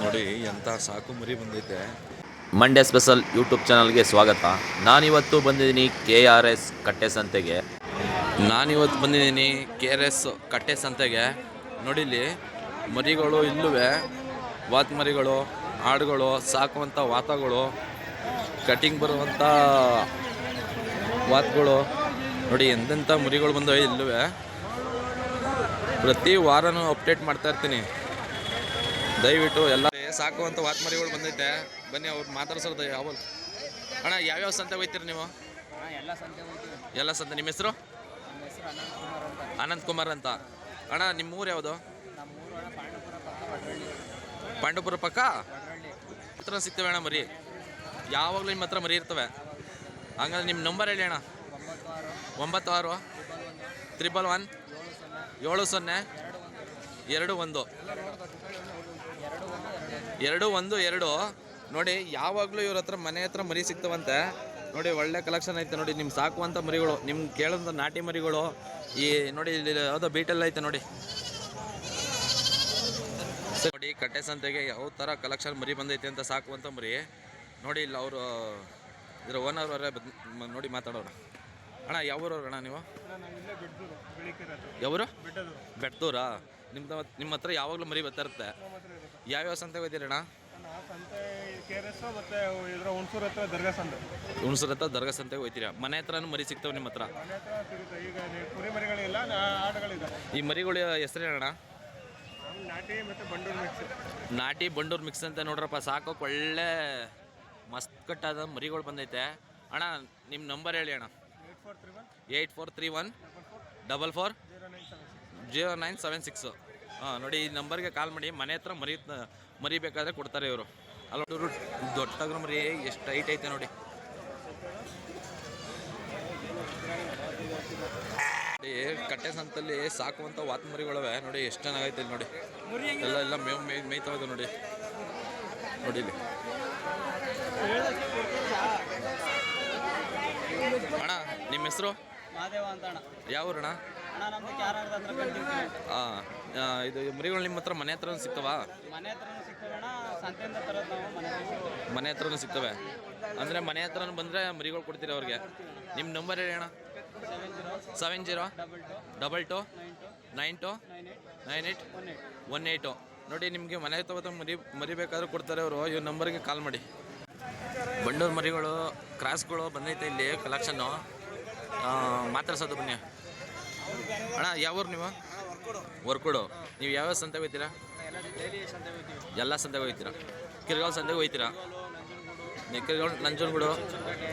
ನೋಡಿ ಎಂಥ ಸಾಕು ಮರಿ ಬಂದೈತೆ ಮಂಡ್ಯ ಸ್ಪೆಷಲ್ ಯೂಟ್ಯೂಬ್ ಚಾನಲ್ಗೆ ಸ್ವಾಗತ. ನಾನಿವತ್ತು ಬಂದಿದ್ದೀನಿ ಕೆ ಆರ್ ಎಸ್ ಕಟ್ಟೆ ಸಂತೆಗೆ. ನಾನಿವತ್ತು ಬಂದಿದ್ದೀನಿ ಕೆ ಆರ್ ಎಸ್ ಕಟ್ಟೆ ಸಂತೆಗೆ. ನೋಡಿಲಿ ಮರಿಗಳು ಇಲ್ಲುವೆ. ವಾತ್ ಮರಿಗಳು, ಹಾಡುಗಳು ಸಾಕುವಂಥ ವಾತಗಳು, ಕಟಿಂಗ್ ಬರುವಂಥ ವಾತ್ಗಳು. ನೋಡಿ ಎಂತೆಂಥ ಮರಿಗಳು ಬಂದವೆ ಇಲ್ಲುವೆ. ಪ್ರತಿ ವಾರನೂ ಅಪ್ಡೇಟ್ ಮಾಡ್ತಾ ಇರ್ತೀನಿ. ದಯವಿಟ್ಟು ಎಲ್ಲ ಸಾಕುವಂಥ ವಾತ್ಮರಿಗಳು ಬಂದೈತೆ ಬನ್ನಿ ಅವ್ರು ಮಾತಾಡ್ಸೋದು ಯಾವ ಅಣ್ಣ ಯಾವ್ಯಾವ ಸಂತೆ ಹೋಗ್ತೀರಿ ನೀವು? ಎಲ್ಲ ಸಂತೆ ಎಲ್ಲ ಸಂತೆ ನಿಮ್ಮ ಹೆಸರು? ಅನಂತ್ ಕುಮಾರ್ ಅಂತ. ಅಣ್ಣ ನಿಮ್ಮ ಊರು ಯಾವುದು? ಪಾಂಡುಪುರ ಪಕ್ಕ ಹತ್ರ ಸಿಗ್ತವೆ ಅಣ್ಣ ಮರಿ. ಯಾವಾಗಲೂ ನಿಮ್ಮ ಹತ್ರ ಮರಿ ಇರ್ತವೆ. ಹಂಗಂದ್ರೆ ನಿಮ್ಮ ನಂಬರ್ ಹೇಳಿ ಅಣ್ಣ. ಒಂಬತ್ತು ಆರು. Triple one. ಏಳು ಸೊನ್ನೆ. ಎರಡು ಒಂದು. ಎರಡು ಒಂದು ಎರಡು. ನೋಡಿ, ಯಾವಾಗಲೂ ಇವ್ರ ಹತ್ರ ಮನೆ ಹತ್ರ ಮರಿ ಸಿಗ್ತವಂತೆ. ನೋಡಿ, ಒಳ್ಳೆ ಕಲೆಕ್ಷನ್ ಐತೆ ನೋಡಿ ನಿಮ್ಮ ಸಾಕುವಂಥ ಮರಿಗಳು ನಿಮ್ಮ ಕೇಳೋಂಥ ನಾಟಿ ಮರಿಗಳು. ಈ, ನೋಡಿ, ಇಲ್ಲಿ ಯಾವುದೋ ಬೀಟೆಲ್ಲ ಐತೆ ನೋಡಿ. ನೋಡಿ, ಕಟ್ಟೆ ಸಂತೆಗೆ ಯಾವ ಥರ ಕಲೆಕ್ಷನ್ ಮರಿ ಬಂದೈತೆ ಅಂತ ಸಾಕುವಂಥ ಮರಿ. ನೋಡಿ, ಇಲ್ಲಿ ಅವರು, ಇದರ ಓನರ್ ಅವರೇ ನೋಡಿ ಮಾತಾಡೋಣ ಅಣ್ಣ ಯಾವ ಊರವ್ರು ಅಣ್ಣ ನೀವು? ಯಾವರು? ಬೆಟ್ಟದೂರಾ ನಿಮ್ದು ನಿಮ್ಮ ಹತ್ರ ಯಾವಾಗಲೂ ಮರಿ ಬರ್ತಾ ಇರುತ್ತೆ. ಯಾವ್ಯಾವ ಸಂತೆ ಮತ್ತೆ ಇದ್ರ ಹುಣಸೂರು ಹತ್ರ ದರ್ಗಾ ಸಂತೆಗೆ ಹೋಗ್ತೀರಾ ಮನೆ ಹತ್ರನೂ ಮರಿ ಸಿಗ್ತವೆ ನಿಮ್ಮ ಹತ್ರ? ಈ ಮರಿಗಳು ಹೆಸರೇನಣ್ಣ ನಾಟಿ ಮತ್ತೆ ಬಂಡೂರು ಮಿಕ್ಸ್ ನಾಟಿ ಬಂಡೂರು ಮಿಕ್ಸ್ ಅಂತ ನೋಡ್ರಪ್ಪ ಸಾಕೋಕೆ ಒಳ್ಳೆ ಮಸ್ತ್ ಕಟ್ಟಾದ ಮರಿಗಳು ಬಂದೈತೆ. ಅಣ್ಣ ನಿಮ್ಮ ನಂಬರ್ ಹೇಳಿ ಅಣ್ಣ. Eight four three one double four zero nine seven six ಹಾಂ ನೋಡಿ ಈ ನಂಬರ್ಗೆ ಕಾಲ್ ಮಾಡಿ ಮನೆ ಹತ್ರ ಮರಿ ಮರಿಬೇಕಾದ್ರೆ ಕೊಡ್ತಾರೆ ಇವರು. ಅಲ್ಲ ಇವರು ದೊಡ್ಡ ಮರಿ ಎಷ್ಟು ಹೈಟ್ ಐತೆ ನೋಡಿ. ಕಟ್ಟೆ ಸಂತಲ್ಲಿ ಸಾಕುವಂಥ ವಾತ್ ಮರಿಗಳವೆ. ನೋಡಿ ಎಷ್ಟು ಚೆನ್ನಾಗೈತೆ ಇಲ್ಲಿ ನೋಡಿ. ಎಲ್ಲ ಎಲ್ಲ ಮೇವ್ ಮೇ ಮೇಯ್ತಾ ಇದೆ ನೋಡಿ. ನೋಡಿ ಇಲ್ಲಿ. ಅಣ್ಣ ನಿಮ್ಮ ಹೆಸರು? ಮಹಾದೇವ ಅಂತ ಅಣ್ಣ ಯಾವ ಊರಣ ಅಣ್ಣ ನಮ್ದು ಹತ್ರ ಹಾಂ ಇದು ಮರಿಗಳು ನಿಮ್ಮ ಹತ್ರ ಮನೆ ಹತ್ರ ಸಿಗ್ತವಾ? ಮನೆ ಹತ್ರನೂ ಸಿಗ್ತವೆ ಅಣ್ಣ ಸಂತೆಯಿಂದ ತರೋದು ನಾವು ಮನೆ ಹತ್ರ ಸಿಗ್ತವೆ. ಮನೆ ಹತ್ರನೂ ಸಿಗ್ತವೆ. ಅಂದರೆ ಮನೆ ಹತ್ರನೂ ಬಂದರೆ ಮರಿಗಳು ಕೊಡ್ತೀರಿ ಅವ್ರಿಗೆ. ನಿಮ್ಮ ನಂಬರ್ ಹೇಳಿ ಅಣ್ಣ. Seven zero seven zero double two double two nine two nine two nine eight nine eight one eight one eight ನೋಡಿ ನಿಮಗೆ ಮನೆ ಹತ್ರ ಮರಿ ಮರಿಬೇಕಾದ್ರೂ ಕೊಡ್ತಾರೆ ಅವರು. ಇವ್ರ ನಂಬರ್ಗೆ ಕಾಲ್ ಮಾಡಿ. ಬಂಡೂರು ಮರಿಗಳು ಕ್ರಾಸ್ಗಳು ಬಂದೈತೆ ಇಲ್ಲಿ ಕಲೆಕ್ಷನ್ನು ಮಾತಾಡ್ಸೋದು ಬನ್ನಿ. ಅಣ್ಣ ಯಾವೂರು ನೀವು? ವರ್ಕೋಡು ನೀವು ಯಾವ್ಯಾವ ಸಂತೆಗೆ ಹೋಗ್ತೀರಾ? ಎಲ್ಲ ಸಂತೆಗೆ ಹೋಗ್ತೀರಾ? ಕಿರ್ಗಾವ್ ಸಂತೆಗೆ ಹೋಗ್ತೀರಾ? ಕಿರ್ಗಾವ್, ನಂಜನಗೂಡು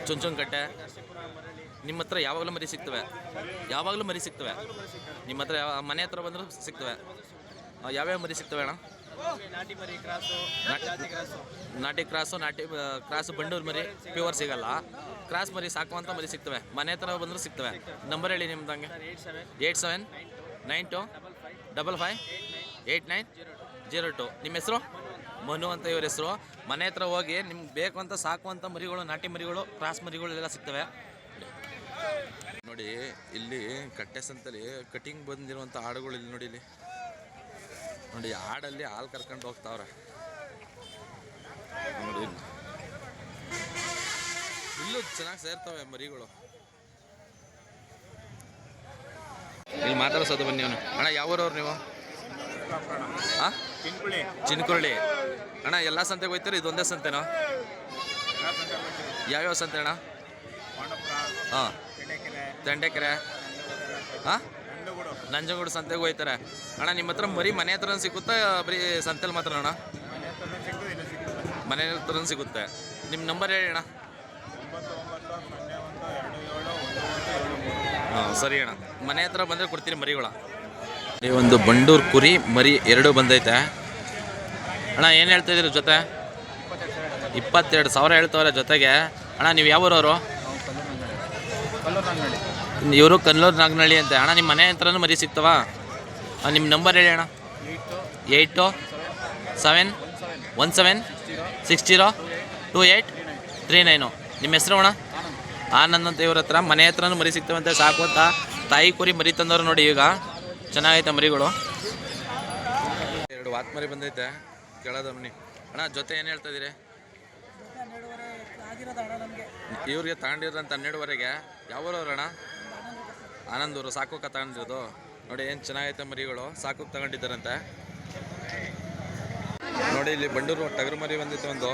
ಚುಂಚುಂಕಟ್ಟೆ ನಿಮ್ಮ ಹತ್ರ ಯಾವಾಗಲೂ ಮರಿ ಸಿಗ್ತವೆ. ಯಾವಾಗಲೂ ಮರಿ ಸಿಗ್ತವೆ. ನಿಮ್ಮ ಹತ್ರ ಯಾವ ಮನೆ ಹತ್ರ ಬಂದರೂ ಸಿಗ್ತವೆ. ಯಾವ್ಯಾವ ಮರಿ ಸಿಗ್ತವೆ ಅಣ್ಣ? ನಾಟಿ ಮರಿ ಕ್ರಾಸು ನಾಟಿ- ಜಾತಿ ಕ್ರಾಸು. ನಾಟಿ ಕ್ರಾಸು ನಾಟಿ ಆ, ಬಂಡೂರು ಮರಿ ಪ್ಯೂರ್ ಸಿಗಲ್ಲ. ಕ್ರಾಸ್ ಮರಿ ಸಾಕುವಂಥ ಮರಿ ಸಿಗ್ತವೆ. ಮನೆ ಹತ್ರ ಬಂದರೂ ಸಿಗ್ತವೆ. ನಂಬರ್ ಹೇಳಿ ನಿಮ್ದಂಗೆ eight seven. Eight seven nine two double five. Eight nine zero two. ನಿಮ್ಮ ಹೆಸರು? ಮನು ಅಂತ ಇವ್ರ ಹೆಸರು. ಮನೆ ಹತ್ರ ಹೋಗಿ ನಿಮ್ಗೆ ಬೇಕು ಅಂತ ಸಾಕುವಂಥ ಮರಿಗಳು ನಾಟಿ ಮರಿಗಳು ಕ್ರಾಸ್ ಮರಿಗಳು ಎಲ್ಲ ಸಿಗ್ತವೆ. ನೋಡಿ ಇಲ್ಲಿ ಕಟ್ಟೆ ಸಂತಲ್ಲಿ ಕಟಿಂಗ್ ಬಂದಿರುವಂಥ ಹಾಡುಗಳು ಇಲ್ಲಿ ನೋಡಿ ಇಲ್ಲಿ. ನೋಡಿ ಆಡಲ್ಲಿ ಹಾಲು ಕರ್ಕೊಂಡು ಹೋಗ್ತಾವ್ರೆ. ನೋಡಿ ಇಲ್ಲಿ. ಚೆನ್ನಾಗಿ ಸೇರ್ತವೆ ಮರಿಗಳು. ಇಲ್ಲಿ ಮಾತಾಡ್ಸೋದು ಬನ್ನಿ ಅವನು. ಅಣ್ಣ ಯಾವ ಊರವ್ರು ನೀವು ಹಾಂ ಚಿನ್ಕುರಳಿ ಅಣ್ಣ ಎಲ್ಲ ಸಂತೆಗೆ ಹೋಯ್ತಾರೆ? ಇದೊಂದೇ ಸಂತೆನಾ? ಯಾವ್ಯಾವ ಸಂತೆ ಅಣ್ಣ ಹಾಂ. ತಂಡೆಕರೆ ಹಾಂ ನಂಜನಗೂಡು ಸಂತೆಗೆ ಹೋಯ್ತಾರೆ ಅಣ್ಣ, ನಿಮ್ಮ ಹತ್ರ ಮರಿ ಮನೆ ಹತ್ರ ಸಿಗುತ್ತಾ, ಬರೀ ಸಂತೆಲಿ ಮಾತ್ರ ಅಣ್ಣ? ಮನೆ ಹತ್ರ ಸಿಗುತ್ತೆ. ನಿಮ್ಮ ನಂಬರ್ ಹೇಳಿ ಅಣ್ಣ. ಹಾಂ, ಸರಿ ಅಣ್ಣ. ಮನೆ ಹತ್ರ ಬಂದರೆ ಕೊಡ್ತೀನಿ ಮರಿಗಳ. ಈ ಒಂದು ಬಂಡೂರು ಕುರಿ ಮರಿ ಎರಡು ಬಂದೈತೆ. ಅಣ್ಣ, ಏನು ಹೇಳ್ತಾ ಇದ್ದೀರಿ ಜೊತೆ? ಇಪ್ಪತ್ತೆರಡು ಸಾವಿರ ಹೇಳ್ತಾವ್ರೆ ಜೊತೆಗೆ. ಅಣ್ಣ, ನೀವು ಯಾವ ಊರವರು? ಕಲ್ಲೂರು ಅಂಗಡಿ ಇವರು ಕನ್ನೂರು ನಾಗನಹಳ್ಳಿ ಅಂತೆ. ಅಣ್ಣ ನಿಮ್ಮ ಮನೆ ಹತ್ರನೂ ಮರಿ ಸಿಗ್ತವಾ? ನಿಮ್ಮ ನಂಬರ್ ಹೇಳಿ ಅಣ್ಣ. Eight seven one seven six zero two eight three nine. ನಿಮ್ಮ ಹೆಸರು ಅಣ್ಣ? ಆನಂದ್ ಅಂತ ಇವ್ರ ಹತ್ರ. ಮನೆ ಹತ್ರನೂ ಮರಿ ಸಿಗ್ತವಂತೆ ಸಾಕು ಅಂತ. ತಾಯಿ ಕುರಿ ಮರಿ ತಂದವ್ರು ನೋಡಿ ಈಗ. ಚೆನ್ನಾಗೈತೆ ಮರಿಗಳು. ಎರಡು ವಾತ್ ಮರಿ ಬಂದೈತೆ. ಕೇಳೋದ ಬನ್ನಿ ಅಣ್ಣ ಜೊತೆ ಏನು ಹೇಳ್ತಾ ಇದ್ದೀರಿ ಇವ್ರಿಗೆ ತಗೊಂಡಿರೋಂಥ ಹನ್ನೆರಡುವರೆಗೆ. ಯಾವೂರವ್ರು ಅಣ್ಣ? ಆನಂದೂರು ಸಾಕೋಕ ತಗೊಂಡಿರೋದು. ನೋಡಿ ಏನು ಚೆನ್ನಾಗೈತೆ ಮರಿಗಳು ಸಾಕೋಕ್ ತಗೊಂಡಿದ್ದಾರಂತೆ. ನೋಡಿ ಇಲ್ಲಿ ಬಂಡೂರು ಟಗರು ಮರಿ ಬಂದಿತ್ತು ಒಂದು.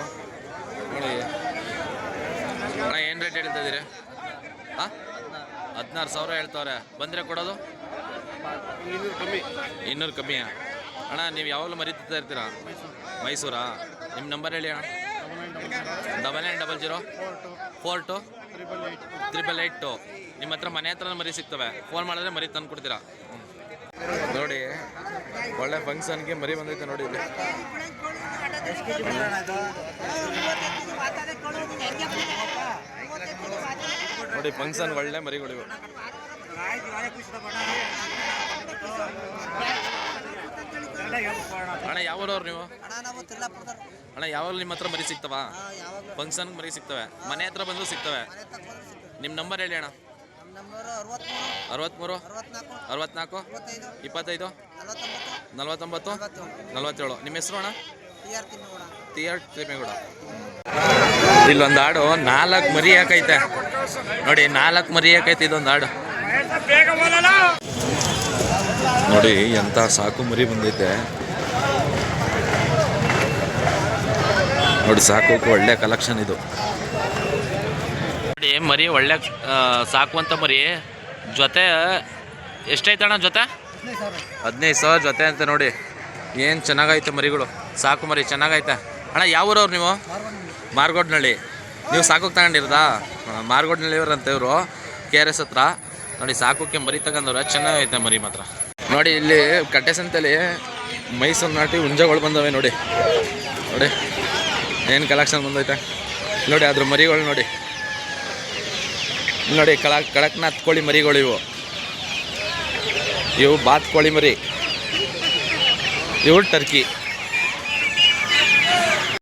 ನೋಡಿ. ಅಣ್ಣ ಏನು ರೇಟ್ ಹೇಳ್ತಾ ಇದ್ದೀರಿ? ಹಾಂ? ಹದಿನಾರು ಸಾವಿರ ಹೇಳ್ತಾವ್ರೆ. ಬಂದರೆ ಕೊಡೋದು? ಇನ್ನೂರು ಕಮ್ಮಿ. ಅಣ್ಣ ನೀವು ಯಾವಾಗಲೂ ಮರಿತಾ ಇರ್ತೀರಾ? ಮೈಸೂರಾ? ನಿಮ್ಮ ನಂಬರ್ ಹೇಳಿ ಅಣ್ಣ. Double nine double zero four two triple eight two ನಿಮ್ಮ ಹತ್ರ ಮನೆ ಹತ್ರ ಮರಿ ಸಿಗ್ತವೆ. ಫೋನ್ ಮಾಡಿದ್ರೆ ಮರಿ ತಂದು ಕೊಡ್ತೀರಾ? ನೋಡಿ, ಒಳ್ಳೆ ಫಂಕ್ಷನ್ಗೆ ಮರಿ ಬಂದೈತೆ ನೋಡಿ ನೋಡಿ ಫಂಕ್ಷನ್ ಒಳ್ಳೆ ಮರಿಗಳಿವೆ. ಅಣ್ಣ, ಯಾವೂರವ್ರು ನೀವು? ಅಣ್ಣ ಯಾವಾಗ ನಿಮ್ಮ ಹತ್ರ ಮರಿ ಸಿಗ್ತವಾ? ಫಂಕ್ಷನ್ ಮರಿ ಸಿಗ್ತವೆ. ಮನೆ ಹತ್ರ ಬಂದು ಸಿಗ್ತವೆ. ನಿಮ್ಮ ನಂಬರ್ ಹೇಳಿ ಅಣ್ಣ. ಅರವತ್ಮೂರು, ಅರವತ್ನಾಲ್ಕು, ಇಪ್ಪತ್ತೈದು, ನಲವತ್ತೊಂಬತ್ತು, ನಲ್ವತ್ತೇಳು. ನಿಮ್ಮ ಹೆಸರು ಅಣ್ಣ? ಟಿ ಆರ್ ತಿಮ್ಮೇಗೌಡ ಇಲ್ಲೊಂದು ಹಾಡು, ನಾಲ್ಕು ಮರಿ ಯಾಕೈತೆ? ನೋಡಿ, ನಾಲ್ಕು ಮರಿ ಯಾಕೈತೆ ಇದೊಂದು ಹಾಡು. ನೋಡಿ ಎಂತ ಸಾಕು ಮರಿ ಬಂದೈತೆ. ನೋಡಿ ಸಾಕು ಒಳ್ಳೆ ಕಲೆಕ್ಷನ್ ಇದು. ನೋಡಿ ಮರಿ ಒಳ್ಳೆ ಸಾಕು ಸಾಕುವಂತ ಮರಿ. ಜೊತೆ ಎಷ್ಟೈತಣ್ಣ ಜೊತೆ? ಹದಿನೈದು ಸಾವಿರ ಜೊತೆ ಅಂತ ನೋಡಿ. ಏನು ಚೆನ್ನಾಗೈತೆ ಮರಿಗಳು. ಸಾಕು ಮರಿ ಚೆನ್ನಾಗೈತೆ ಅಣ್ಣ ಯಾವ ಊರವ್ರು ನೀವು? ಮಾರ್ಗೋಡ್ನಳ್ಳಿ. ನೀವು ಸಾಕೋಕೆ ತಗೊಂಡಿರದಾ? ಮಾರ್ಗೋಡ್ನಳ್ಳಿಯವ್ರಂತ ಇವರು. ಕೆ ಆರ್ ಎಸ್ ಹತ್ರ. ನೋಡಿ ಸಾಕೋಕೆ ಮರಿ ತಗೊಂಡವ್ರೆ ಚೆನ್ನಾಗೈತೆ ಮರಿ ಮಾತ್ರ. ನೋಡಿ, ಇಲ್ಲಿ ಕಟ್ಟೆ ಸಂತಲ್ಲಿ ಮೈಸೂರು ನಾಟಿ ಹುಂಜಗಳು ಬಂದವೆ ನೋಡಿ. ನೋಡಿ, ಏನು ಕಲೆಕ್ಷನ್ ಬಂದೈತೆ. ನೋಡಿ, ಅದ್ರ ಮರಿಗಳು ನೋಡಿ. ನೋಡಿ, ಕಳ, ಕಡಕ್ನಾಥ್ ಕೋಳಿ ಮರಿಗಳು ಇವು. ಇವು ಬಾತ್ ಕೋಳಿ ಮರಿ. ಇವು ಟರ್ಕಿ